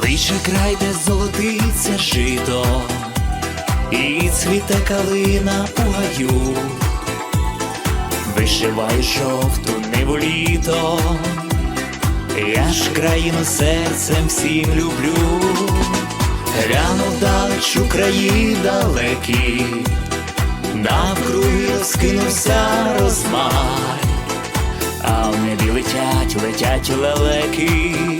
Кличе край, де золотиться жито, і цвіте калина у гаю, вишивай жовту ниву літо, я ж країну серцем всім люблю, гляну вдалеч у краї далекі, навкруги розкинувся розмай, а в небі летять, летять лелеки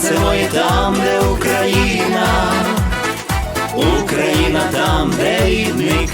Серце моє там, де Україна, Україна там, де рідний